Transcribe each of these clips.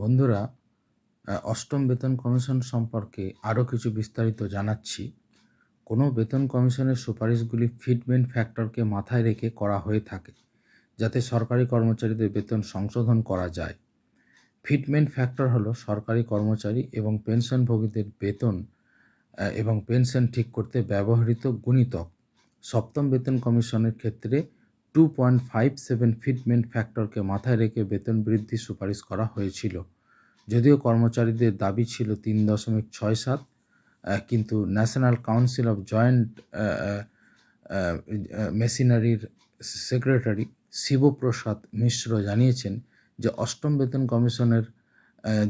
বন্ধুরা অষ্টম বেতন কমিশন সম্পর্কে আরও কিছু বিস্তারিত জানাচ্ছি। কোনো বেতন কমিশনের সুপারিশগুলি ফিটমেন্ট ফ্যাক্টরকে মাথায় রেখে করা হয়ে থাকে, যাতে সরকারি কর্মচারীদের বেতন সংশোধন করা যায়। ফিটমেন্ট ফ্যাক্টর হলো সরকারি কর্মচারী এবং পেনশনভোগীদের বেতন এবং পেনশন ঠিক করতে ব্যবহৃত গুণিতক। সপ্তম বেতন কমিশনের ক্ষেত্রে two point five seven fitment ফ্যাক্টরকে মাথায় রেখে বেতন বৃদ্ধির সুপারিশ করা হয়েছিল। যদিও কর্মচারীদের দাবি ছিল তিন দশমিক ছয় সাত কিন্তু ন্যাশনাল কাউন্সিল অফ জয়েন্ট মেশিনারির সেক্রেটারি শিবপ্রসাদ মিশ্র জানিয়েছেন যে অষ্টম বেতন কমিশনের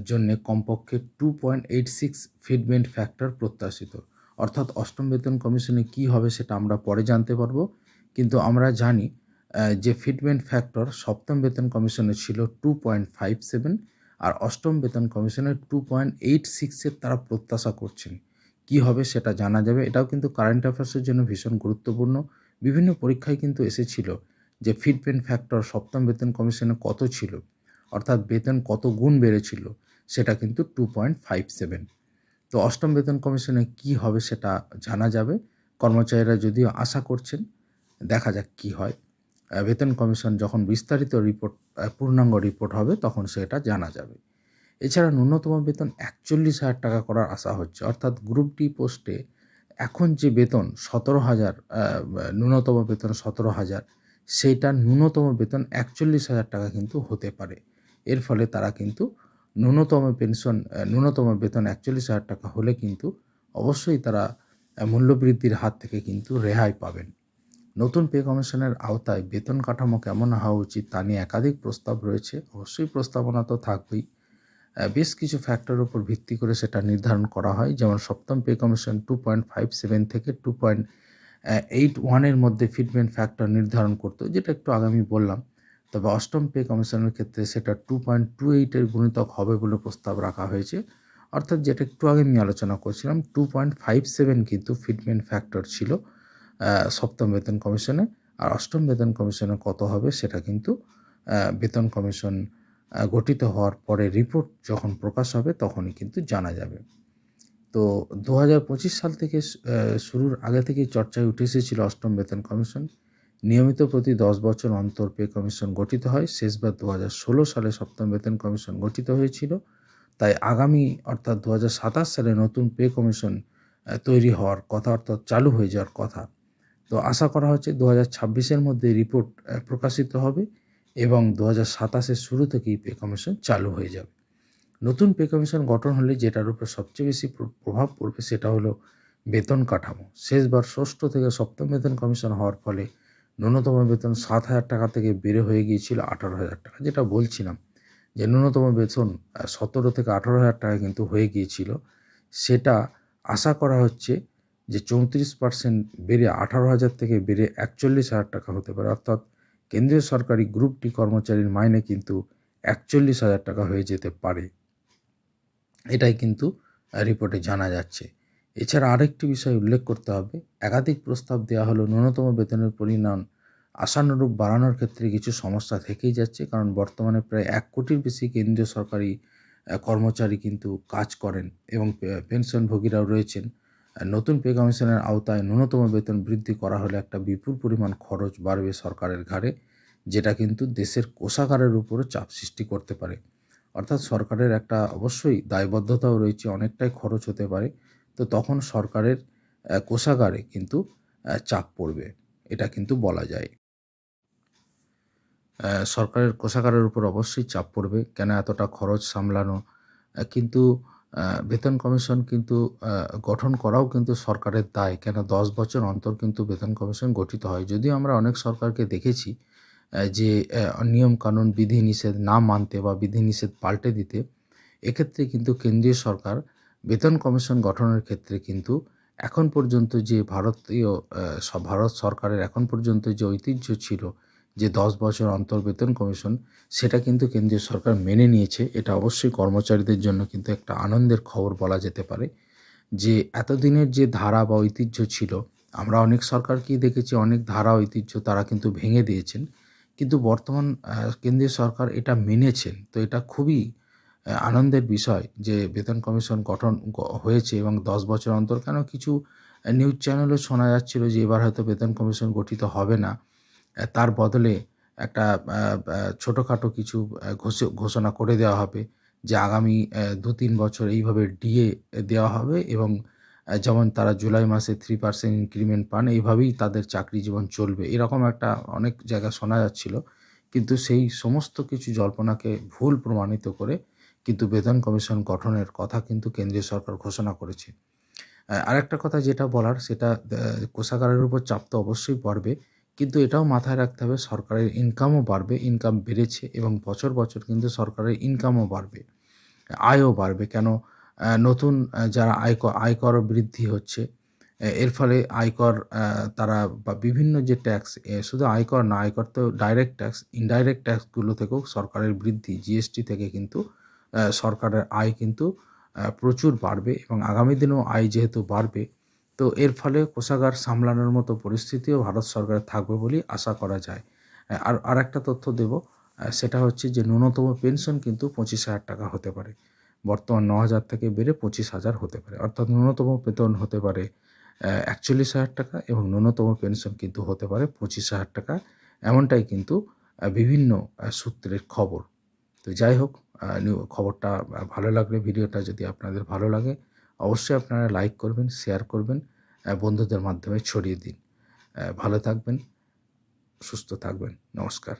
জন্য কমপক্ষে two point eight six fitment factor প্রত্যাশিত। অর্থাৎ অষ্টম বেতন কমিশনে কি হবে সেটা আমরা পরে জানতে পারব, কিন্তু আমরা জানি যে ফিটমেন্ট ফ্যাক্টর সপ্তম বেতন কমিশনে ছিল টু পয়েন্ট ফাইভ সেভেন আর অষ্টম বেতন কমিশনের টু পয়েন্ট এইট সিক্সের তারা প্রত্যাশা করছেন। কি হবে সেটা জানা যাবে। এটাও কিন্তু কারেন্ট অ্যাফেয়ার্সের জন্য ভীষণ গুরুত্বপূর্ণ। বিভিন্ন পরীক্ষায় কিন্তু এসেছিল যে ফিটমেন্ট ফ্যাক্টর সপ্তম বেতন কমিশনে কত ছিল, অর্থাৎ বেতন কত গুণ বেড়েছিল, সেটা কিন্তু টু পয়েন্ট ফাইভ সেভেন তো অষ্টম বেতন কমিশনে কি হবে সেটা জানা যাবে। কর্মচারীরা যদিও আশা করছেন, দেখা যাক কি হয়। বেতন কমিশন যখন বিস্তারিত রিপোর্ট পূর্ণাঙ্গ রিপোর্ট হবে, তখন সেটা জানা যাবে। এছাড়া ন্যূনতম বেতন একচল্লিশ হাজার টাকা করার আশা হচ্ছে। অর্থাৎ গ্রুপ ডি পোস্টে এখন যে বেতন সতেরো হাজার ন্যূনতম বেতন সতেরো হাজার, সেইটা ন্যূনতম বেতন একচল্লিশ হাজার টাকা কিন্তু হতে পারে। এর ফলে তারা কিন্তু ন্যূনতম পেনশন ন্যূনতম বেতন একচল্লিশ হাজার টাকা হলে কিন্তু অবশ্যই তারা মূল্যবৃদ্ধির হাত থেকে কিন্তু রেহাই পাবেন। নতুন পে কমিশনের আওতায় বেতন কাঠামো কেমন হওয়া উচিত তা নিয়ে একাধিক প্রস্তাব রয়েছে। অবশ্যই প্রস্তাবনা তো থাকবেই। বেশ কিছু ফ্যাক্টরের উপর ভিত্তি করে সেটা নির্ধারণ করা হয়। যেমন সপ্তম pay commission two point five seven থেকে টু পয়েন্ট এইট ওয়ানের মধ্যে ফিটমেন্ট ফ্যাক্টর নির্ধারণ করতো, যেটা একটু আগামী বললাম। তবে অষ্টম পে কমিশনের ক্ষেত্রে সেটা টু পয়েন্ট টু এইটের গুণিতক হবে বলে প্রস্তাব রাখা হয়েছে। অর্থাৎ যেটা একটু আগে আমি আলোচনা করছিলাম টু পয়েন্ট ফাইভ সেভেন কিন্তু ফিটমেন্ট ফ্যাক্টর ছিল। সপ্তম বেতন কমিশনে আর অষ্টম বেতন কমিশনে কত হবে সেটা কিন্তু বেতন কমিশন গঠিত হওয়ার পরে রিপোর্ট যখন প্রকাশ হবে তখনই কিন্তু জানা যাবে। তো দু হাজার পঁচিশ সাল থেকে শুরুর আগে থেকেই চর্চায় উঠে এসেছিল অষ্টম বেতন কমিশন। নিয়মিত প্রতি দশ বছর অন্তর পে কমিশন গঠিত হয়। শেষবার দু হাজার ষোলো সালে সপ্তম বেতন কমিশন গঠিত হয়েছিল। তাই আগামী, অর্থাৎ দু হাজার সাতাশ সালে নতুন পে কমিশন তৈরি হওয়ার কথা, অর্থাৎ চালু হয়ে যাওয়ার কথা তো আশা করা হচ্ছে দু হাজার ছাব্বিশের মধ্যে রিপোর্ট প্রকাশিত হবে এবং দু হাজার সাতাশের শুরু থেকেই পে কমিশন চালু হয়ে যাবে। নতুন পে কমিশন গঠন হলে যেটার উপর সবচেয়ে বেশি প্র- প্রভাব পড়বে সেটা হলো বেতন কাঠামো। শেষবার ষষ্ঠ থেকে সপ্তম বেতন কমিশন হওয়ার ফলে ন্যূনতম বেতন সাত হাজার টাকা থেকে বেড়ে হয়ে গিয়েছিল আঠারো হাজার টাকা। যেটা বলছিলাম যে ন্যূনতম বেতন সতেরো থেকে আঠারো হাজার টাকা কিন্তু হয়ে গিয়েছিল। সেটা আশা করা হচ্ছে যে চৌত্রিশ পার্সেন্ট বেড়ে আঠারো হাজার থেকে বেড়ে একচল্লিশ হাজার টাকা হতে পারে। অর্থাৎ কেন্দ্রীয় সরকারি গ্রুপ ডি কর্মচারীর মাইনে কিন্তু একচল্লিশ হাজার টাকা হয়ে যেতে পারে। এটাই কিন্তু রিপোর্টে জানা যাচ্ছে। এছাড়া আরেকটি বিষয় উল্লেখ করতে হবে। একাধিক প্রস্তাব দেওয়া হলো ন্যূনতম বেতনের পরিমাণ আশানুরূপ বাড়ানোর ক্ষেত্রে কিছু সমস্যা থেকেই যাচ্ছে, কারণ বর্তমানে প্রায় এক কোটির বেশি কেন্দ্রীয় সরকারি কর্মচারী কিন্তু কাজ করেন এবং পেনশনভোগীরাও রয়েছেন। নতুন পে কমিশনের আওতায় ন্যূনতম বেতন বৃদ্ধি করা হলে একটা বিপুল পরিমাণ খরচ বাড়বে সরকারের ঘাড়ে, যেটা কিন্তু দেশের কোষাগারের উপরও চাপ সৃষ্টি করতে পারে। অর্থাৎ সরকারের একটা অবশ্যই দায়বদ্ধতাও রয়েছে, অনেকটাই খরচ হতে পারে। তো তখন সরকারের কোষাগারে কিন্তু চাপ পড়বে, এটা কিন্তু বলা যায়। সরকারের কোষাগারের উপর অবশ্যই চাপ পড়বে, কেন এতটা খরচ সামলানো? কিন্তু বেতন কমিশন কিন্তু গঠন করাও কিন্তু সরকারের দায়। কেন? দশ বছর অন্তর কিন্তু বেতন কমিশন গঠিত হয়। যদিও আমরা অনেক সরকারকে দেখেছি যে নিয়ম কানুন বিধিনিষেধ না মানতে বা বিধিনিষেধ পাল্টে দিতে, এক্ষেত্রে কিন্তু কেন্দ্রীয় সরকার বেতন কমিশন গঠনের ক্ষেত্রে কিন্তু এখন পর্যন্ত যে ভারতীয় ভারত সরকারের এখন পর্যন্ত যে ঐতিহ্য ছিল যে দশ বছর অন্তর বেতন কমিশন, সেটা কিন্তু কেন্দ্রীয় সরকার মেনে নিয়েছে। এটা অবশ্যই কর্মচারীদের জন্য কিন্তু একটা আনন্দের খবর বলা যেতে পারে যে এতদিনের যে ধারা বা ঐতিহ্য ছিল, আমরা অনেক সরকারকেই দেখেছি, অনেক ধারা, ঐতিহ্য তারা কিন্তু ভেঙে দিয়েছেন। কিন্তু বর্তমান কেন্দ্রীয় সরকার এটা মেনেছেন। তো এটা খুবই আনন্দের বিষয় যে বেতন কমিশন গঠন হয়েছে এবং দশ বছর অন্তর কেন কিছু নিউজ চ্যানেলও শোনা যাচ্ছিল যে এবার হয়তো বেতন কমিশন গঠিত হবে না। তার বদলে একটা ছোটোখাটো কিছু ঘোষ- ঘোষণা করে দেওয়া হবে যে আগামী দু তিন বছর এইভাবে ডিএ দেওয়া হবে এবং যেমন তারা জুলাই মাসে থ্রি পার্সেন্ট ইনক্রিমেন্ট পান, এইভাবেই তাদের চাকরি জীবন চলবে। এরকম একটা অনেক জায়গা শোনা যাচ্ছিল। কিন্তু সেই সমস্ত কিছু জল্পনাকে ভুল প্রমাণিত করে কিন্তু বেতন কমিশন গঠনের কথা কিন্তু কেন্দ্রীয় সরকার ঘোষণা করেছে। আরেকটা কথা যেটা বলার, সেটা কোষাগারের উপর চাপ তো অবশ্যই পড়বে। কিন্তু এটাও মাথায় রাখতে হবে সরকারের ইনকামও বাড়বে ইনকাম বেড়েছে এবং বছর বছর কিন্তু সরকারের ইনকামও বাড়বে, আয়ও বাড়বে। কেন? নতুন যারা আয়কর আয়কর বৃদ্ধি হচ্ছে এর ফলে আয়কর তারা বা বিভিন্ন যে ট্যাক্স শুধু আয়কর না, আয়কর তো ডাইরেক্ট ট্যাক্স ইনডাইরেক্ট ট্যাক্সগুলো থেকেও সরকারের বৃদ্ধি জিএসটি থেকে কিন্তু সরকারের আয় কিন্তু প্রচুর বাড়বে এবং আগামী দিনেও আয় যেহেতু বাড়বে তো এর ফলে কোষাগার সামলানোর মতো পরিস্থিতিও ভারত সরকারের থাকবে বলেই আশা করা যায়। আর আর একটা তথ্য দেব সেটা হচ্ছে যে ন্যূনতম পেনশন কিন্তু পঁচিশ হাজার টাকা হতে পারে। বর্তমান ন হাজার থেকে বেড়ে পঁচিশ হাজার হতে পারে। অর্থাৎ ন্যূনতম বেতন হতে পারে একচল্লিশ হাজার টাকা এবং ন্যূনতম পেনশন কিন্তু হতে পারে পঁচিশ হাজার টাকা। এমনটাই কিন্তু বিভিন্ন সূত্রের খবর। তো যাই হোক খবরটা ভালো লাগলে, ভিডিওটা যদি আপনাদের ভালো লাগে অবশ্যই আপনারা লাইক করবেন শেয়ার করবেন বন্ধুদের মাধ্যমে ছড়িয়ে দিন। ভালো থাকবেন, সুস্থ থাকবেন। নমস্কার।